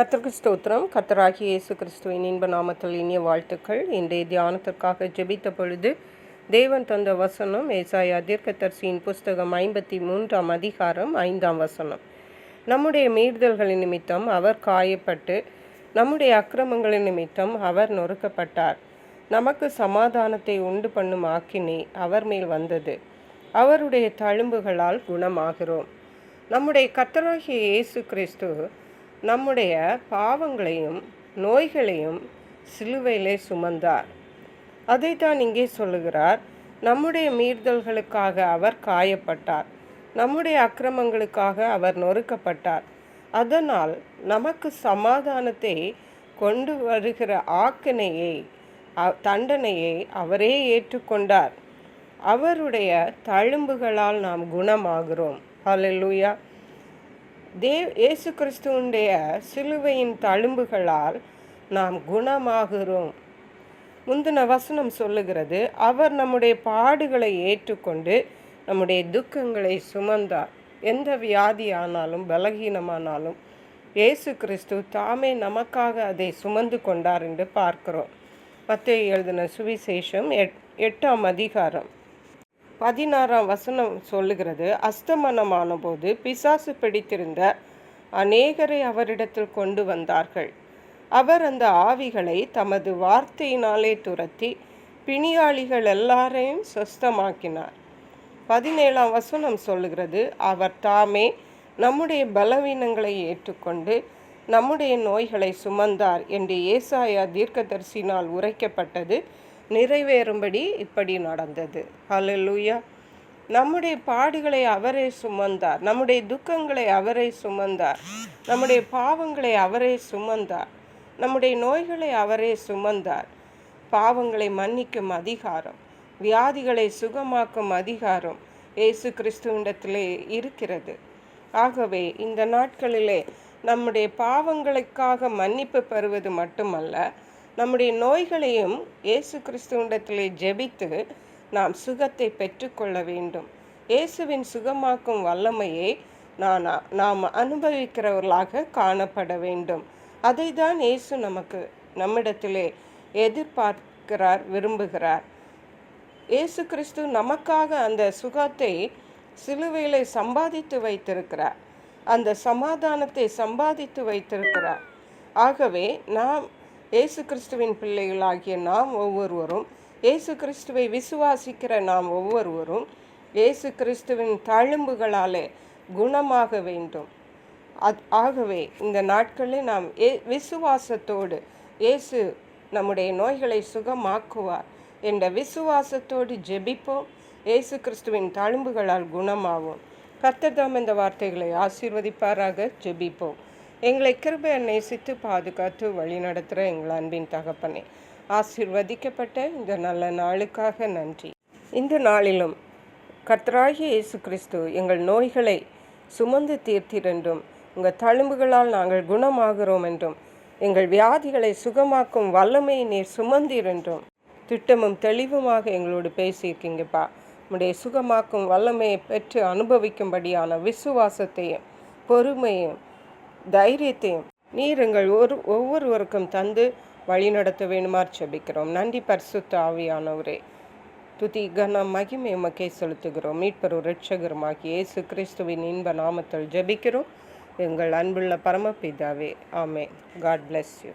கர்த்தருக்கு ஸ்தோத்திரம். கத்தராகி இயேசு கிறிஸ்துவின் இன்ப நாமத்தில் இனிய வாழ்த்துக்கள். இன்றைய தியானத்திற்காக ஜெபித்த பொழுது தேவன் தந்த வசனம் ஏசாயா தீர்க்கதர்சியின் புஸ்தகம் ஐம்பத்தி மூன்றாம் அதிகாரம் ஐந்தாம் வசனம். நம்முடைய மீறுதல்களின் நிமித்தம் அவர் காயப்பட்டு நம்முடைய அக்கிரமங்களின் நிமித்தம் அவர் நொறுக்கப்பட்டார். நமக்கு சமாதானத்தை உண்டு பண்ணும் ஆக்கினை அவர் மேல் வந்தது. அவருடைய தழும்புகளால் குணமாகிறோம். நம்முடைய கத்தராகிய இயேசு கிறிஸ்து நம்முடைய பாவங்களையும் நோய்களையும் சிலுவையிலே சுமந்தார். அதைத்தான் இங்கே சொல்லுகிறார். நம்முடைய மீறுதல்களுக்காக அவர் காயப்பட்டார். நம்முடைய அக்கிரமங்களுக்காக அவர் நொறுக்கப்பட்டார். அதனால் நமக்கு சமாதானத்தை கொண்டு வருகிற ஆக்கினையை தண்டனையை அவரே ஏற்றுக்கொண்டார். அவருடைய தழும்புகளால் நாம் குணமாகிறோம். ஹalleluya. தேவ் இயேசு கிறிஸ்துவனுடைய சிலுவையின் தழும்புகளால் நாம் குணமாகிறோம். முந்தின வசனம் சொல்லுகிறது அவர் நம்முடைய பாடுகளை ஏற்றுக்கொண்டு நம்முடைய துக்கங்களை சுமந்தார். எந்த வியாதி ஆனாலும் பலகீனமானாலும் இயேசு கிறிஸ்து தாமே நமக்காக அதை சுமந்து கொண்டார் என்று பார்க்கிறோம். மத்திய எழுதின சுவிசேஷம் எட் எட்டாம் அதிகாரம். பதினாறாம் வசனம் சொல்லுகிறது அஸ்தமனமான போது பிசாசு பிடித்திருந்த அநேகரை அவரிடத்தில் கொண்டு வந்தார்கள். அவர் அந்த ஆவிகளை தமது வார்த்தையினாலே துரத்தி பிணியாளிகள் எல்லாரையும் சொஸ்தமாக்கினார். பதினேழாம் வசனம் சொல்லுகிறது அவர் தாமே நம்முடைய பலவீனங்களை ஏற்றுக்கொண்டு நம்முடைய நோய்களை சுமந்தார் என்று ஏசாயா தீர்க்கதரிசினால் உரைக்கப்பட்டது. நிறைவேறும்படி இப்படி நடந்தது. ஹலலூயா நம்முடைய பாடுகளை அவரே சுமந்தார். நம்முடைய துக்கங்களை அவரே சுமந்தார். நம்முடைய பாவங்களை அவரே சுமந்தார். நம்முடைய நோய்களை அவரே சுமந்தார். பாவங்களை மன்னிக்கும் அதிகாரம் வியாதிகளை சுகமாக்கும் அதிகாரம் இயேசு கிறிஸ்துவிடத்திலே இருக்கிறது. ஆகவே இந்த நாட்களிலே நம்முடைய பாவங்களுக்காக மன்னிப்பு பெறுவது மட்டுமல்ல நம்முடைய நோய்களையும் இயேசு கிறிஸ்துவிடத்திலே ஜெபித்து நாம் சுகத்தை பெற்றுக்கொள்ள வேண்டும். இயேசுவின் சுகமாக்கும் வல்லமையை நான் நாம் அனுபவிக்கிறவர்களாக காணப்பட வேண்டும். அதை தான் இயேசு நமக்கு நம்மிடத்திலே எதிர்பார்க்கிறார் விரும்புகிறார். இயேசு கிறிஸ்து நமக்காக அந்த சுகத்தை சிலுவையில் சம்பாதித்து வைத்திருக்கிறார். அந்த சமாதானத்தை சம்பாதித்து வைத்திருக்கிறார். ஆகவே நாம் இயேசு கிறிஸ்துவின் பிள்ளைகளாகிய நாம் ஒவ்வொருவரும் இயேசு கிறிஸ்துவை விசுவாசிக்கிற நாம் ஒவ்வொருவரும் இயேசு கிறிஸ்துவின் தழும்புகளாலே குணமாக வேண்டும். அத் ஆகவே இந்த நாட்களில் நாம் ஏ விசுவாசத்தோடு இயேசு நம்முடைய நோய்களை சுகமாக்குவார் என்ற விசுவாசத்தோடு ஜெபிப்போம். இயேசு கிறிஸ்துவின் தழும்புகளால் குணமாவோம். கர்த்தர்தாம் இந்த வார்த்தைகளை ஆசீர்வதிப்பாராக ஜெபிப்போம். எங்களை கிருபை நேசித்து பாதுகாத்து வழி நடத்துகிற எங்கள் அன்பின் தகப்பனே. ஆசிர்வதிக்கப்பட்ட இந்த நல்ல நாளுக்காக நன்றி. இந்த நாளிலும் கர்த்தராகிய இயேசு கிறிஸ்து எங்கள் நோய்களை சுமந்து தீர்த்திரென்றும் உங்கள் தழும்புகளால் நாங்கள் குணமாகிறோம் என்றும் எங்கள் வியாதிகளை சுகமாக்கும் வல்லமையை நீர் சுமந்தீர் என்றும் திட்டமும் தெளிவுமாக எங்களோடு பேசியிருக்கீங்கப்பா. உம்முடைய சுகமாக்கும் வல்லமையை பெற்று அனுபவிக்கும்படியான விசுவாசத்தையும் பொறுமையும் தைரியத்தையும் நீர் எங்கள் ஒரு ஒவ்வொருவருக்கும் தந்து வழிநடத்த வேணுமாறு செபிக்கிறோம். நன்றி பரிசுத்த ஆவியானவரே. துதி கன மகிமை உமக்கே செலுத்துகிறோம். மீட்பரும் இரட்சகருமாகிய இயேசு கிறிஸ்துவின் இன்ப நாமத்தில் ஜெபிக்கிறோம். எங்கள் அன்புள்ள பரமபிதாவே ஆமே காட் பிளஸ் யூ